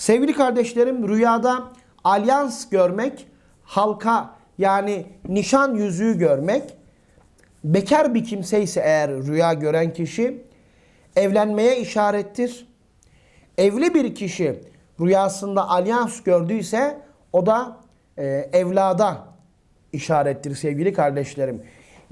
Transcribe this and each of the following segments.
Sevgili kardeşlerim rüyada alyans görmek, halka yani nişan yüzüğü görmek, bekar bir kimse ise eğer rüya gören kişi evlenmeye işarettir. Evli bir kişi rüyasında alyans gördüyse o da e, evlada işarettir sevgili kardeşlerim.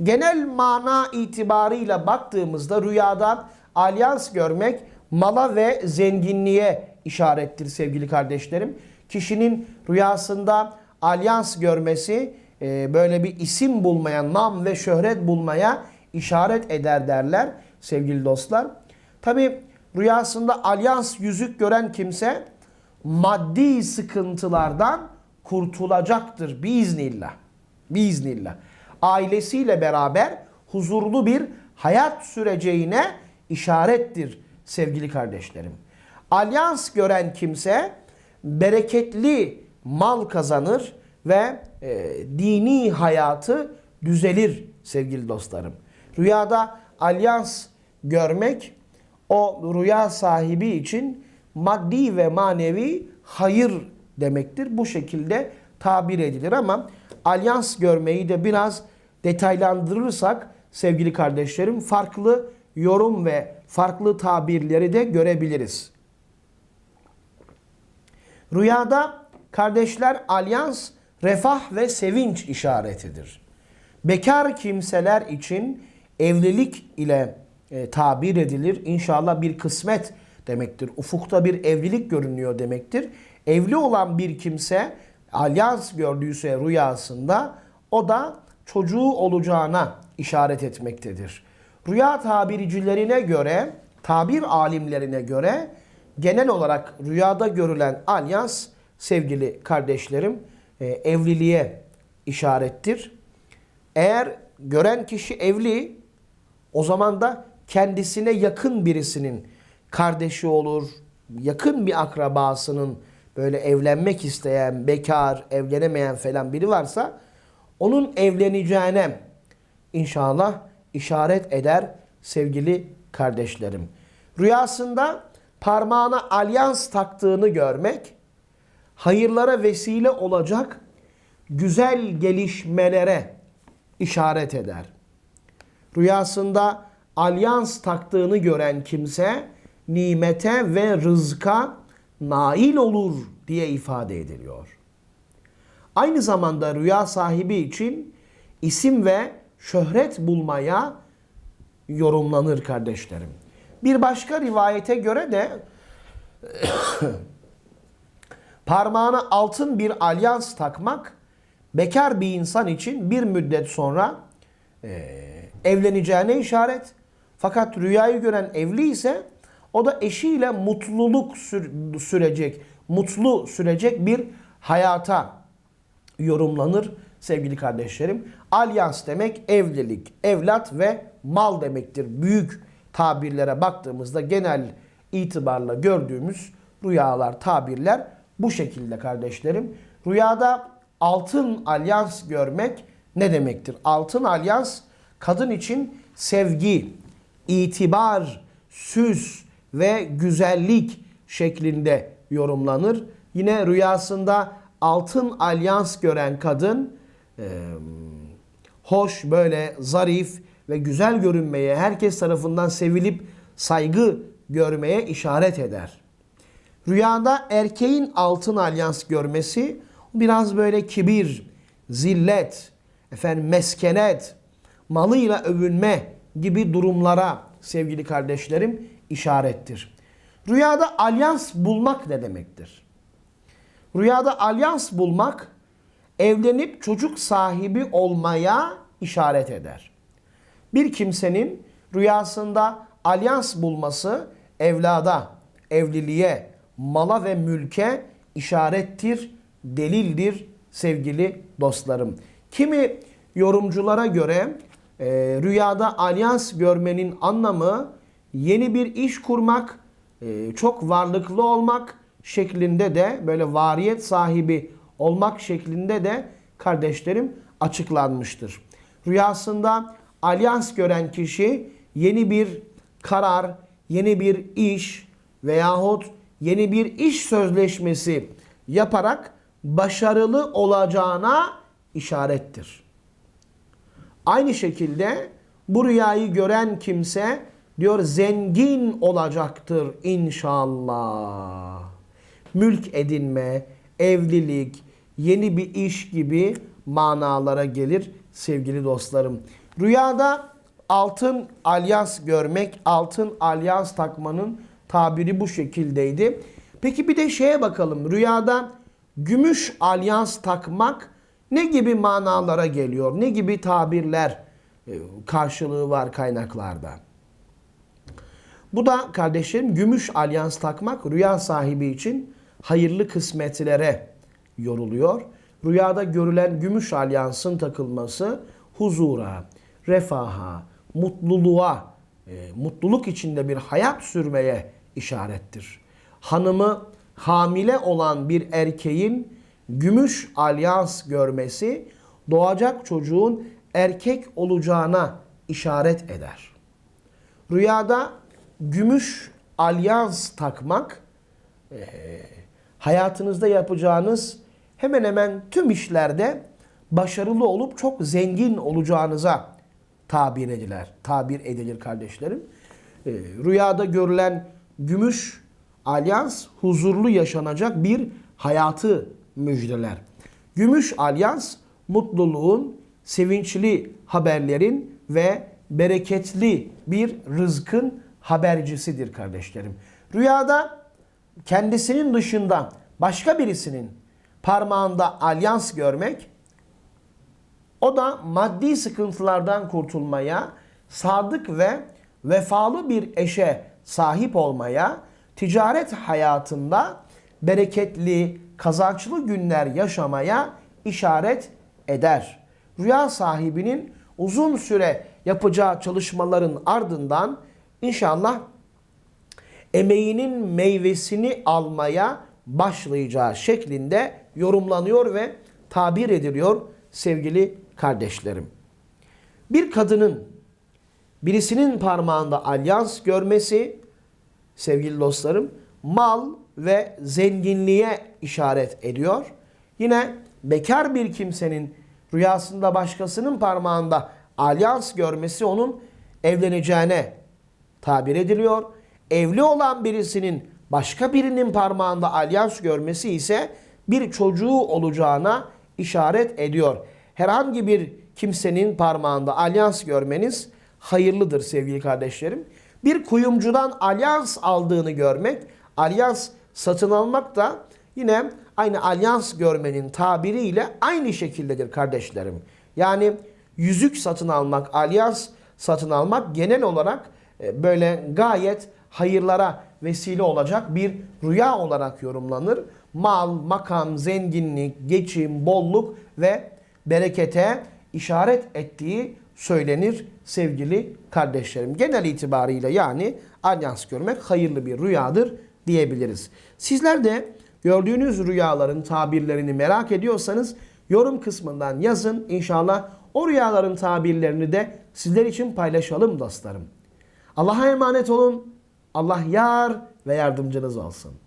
Genel mana itibarıyla baktığımızda rüyada alyans görmek mala ve zenginliğe işarettir sevgili kardeşlerim. Kişinin rüyasında alyans görmesi e, böyle bir isim bulmaya, nam ve şöhret bulmaya işaret eder derler sevgili dostlar. Tabi rüyasında alyans yüzük gören kimse maddi sıkıntılardan kurtulacaktır biiznillah. Biiznillah. Ailesiyle beraber huzurlu bir hayat süreceğine işarettir sevgili kardeşlerim. Alyans gören kimse bereketli mal kazanır ve e, dini hayatı düzelir sevgili dostlarım. Rüyada alyans görmek o rüya sahibi için maddi ve manevi hayır demektir. Bu şekilde tabir edilir ama alyans görmeyi de biraz detaylandırırsak sevgili kardeşlerim farklı yorum ve farklı tabirleri de görebiliriz. Rüyada kardeşler alyans refah ve sevinç işaretidir. Bekar kimseler için evlilik ile e, tabir edilir. İnşallah bir kısmet demektir. Ufukta bir evlilik görünüyor demektir. Evli olan bir kimse alyans gördüyse rüyasında o da çocuğu olacağına işaret etmektedir. Rüya tabircilerine göre, tabir alimlerine göre genel olarak rüyada görülen alyans sevgili kardeşlerim e, evliliğe işarettir. Eğer gören kişi evli o zaman da kendisine yakın birisinin kardeşi olur, yakın bir akrabasının böyle evlenmek isteyen, bekar, evlenemeyen falan biri varsa onun evleneceğine inşallah işaret eder sevgili kardeşlerim. Rüyasında parmağına alyans taktığını görmek hayırlara vesile olacak güzel gelişmelere işaret eder. Rüyasında alyans taktığını gören kimse nimete ve rızka nail olur diye ifade ediliyor. Aynı zamanda rüya sahibi için isim ve şöhret bulmaya yorumlanır kardeşlerim. Bir başka rivayete göre de parmağına altın bir alyans takmak bekar bir insan için bir müddet sonra e, evleneceğine işaret. Fakat rüyayı gören evli ise o da eşiyle mutluluk sür- sürecek, mutlu sürecek bir hayata yorumlanır sevgili kardeşlerim. Alyans demek evlilik, evlat ve mal demektir. Büyük tabirlere baktığımızda genel itibarla gördüğümüz rüyalar, tabirler bu şekilde kardeşlerim. Rüyada altın alyans görmek ne demektir? Altın alyans kadın için sevgi, itibar, süs ve güzellik şeklinde yorumlanır. Yine rüyasında altın alyans gören kadın e, hoş böyle zarif ve güzel görünmeye, herkes tarafından sevilip saygı görmeye işaret eder. Rüyada erkeğin altın alyans görmesi biraz böyle kibir, zillet, efendim meskenet, malıyla övünme gibi durumlara sevgili kardeşlerim işarettir. Rüyada alyans bulmak ne demektir? Rüyada alyans bulmak evlenip çocuk sahibi olmaya işaret eder. Bir kimsenin rüyasında alyans bulması evlada, evliliğe, mala ve mülke işarettir, delildir sevgili dostlarım. Kimi yorumculara göre e, rüyada alyans görmenin anlamı yeni bir iş kurmak, e, çok varlıklı olmak şeklinde de böyle variyet sahibi olmak şeklinde de kardeşlerim açıklanmıştır. Rüyasında alyans gören kişi yeni bir karar, yeni bir iş veyahut yeni bir iş sözleşmesi yaparak başarılı olacağına işarettir. Aynı şekilde bu rüyayı gören kimse diyor zengin olacaktır inşallah. Mülk edinme, evlilik, yeni bir iş gibi manalara gelir sevgili dostlarım. Rüyada altın alyans görmek, altın alyans takmanın tabiri bu şekildeydi. Peki bir de şeye bakalım. Rüyada gümüş alyans takmak ne gibi manalara geliyor? Ne gibi tabirler e, karşılığı var kaynaklarda? Bu da kardeşlerim gümüş alyans takmak rüya sahibi için hayırlı kısmetlere yoruluyor. Rüyada görülen gümüş alyansın takılması huzura, refaha, mutluluğa, e, mutluluk içinde bir hayat sürmeye işarettir. Hanımı hamile olan bir erkeğin gümüş alyans görmesi doğacak çocuğun erkek olacağına işaret eder. Rüyada gümüş alyans takmak e, hayatınızda yapacağınız hemen hemen tüm işlerde başarılı olup çok zengin olacağınıza tabir edilir. Tabir edilir kardeşlerim. E, rüyada görülen gümüş alyans huzurlu yaşanacak bir hayatı müjdeler. Gümüş alyans mutluluğun, sevinçli haberlerin ve bereketli bir rızkın habercisidir kardeşlerim. Rüyada kendisinin dışında başka birisinin parmağında alyans görmek o da maddi sıkıntılardan kurtulmaya, sadık ve vefalı bir eşe sahip olmaya, ticaret hayatında bereketli, kazançlı günler yaşamaya işaret eder. Rüya sahibinin uzun süre yapacağı çalışmaların ardından inşallah emeğinin meyvesini almaya başlayacağı şeklinde yorumlanıyor ve tabir ediliyor sevgili kardeşlerim. Bir kadının birisinin parmağında alyans görmesi sevgili dostlarım mal ve zenginliğe işaret ediyor. Yine bekar bir kimsenin rüyasında başkasının parmağında alyans görmesi onun evleneceğine tabir ediliyor. Evli olan birisinin başka birinin parmağında alyans görmesi ise bir çocuğu olacağına işaret ediyor. Herhangi bir kimsenin parmağında alyans görmeniz hayırlıdır sevgili kardeşlerim. Bir kuyumcudan alyans aldığını görmek, alyans satın almak da yine aynı alyans görmenin tabiriyle aynı şekildedir kardeşlerim. Yani yüzük satın almak, alyans satın almak genel olarak e, böyle gayet hayırlara vesile olacak bir rüya olarak yorumlanır. Mal, makam, zenginlik, geçim, bolluk ve berekete işaret ettiği söylenir sevgili kardeşlerim. Genel itibariyle yani alyans görmek hayırlı bir rüyadır diyebiliriz. Sizler de gördüğünüz rüyaların tabirlerini merak ediyorsanız yorum kısmından yazın. İnşallah o rüyaların tabirlerini de sizler için paylaşalım dostlarım. Allah'a emanet olun. Allah yar ve yardımcınız olsun.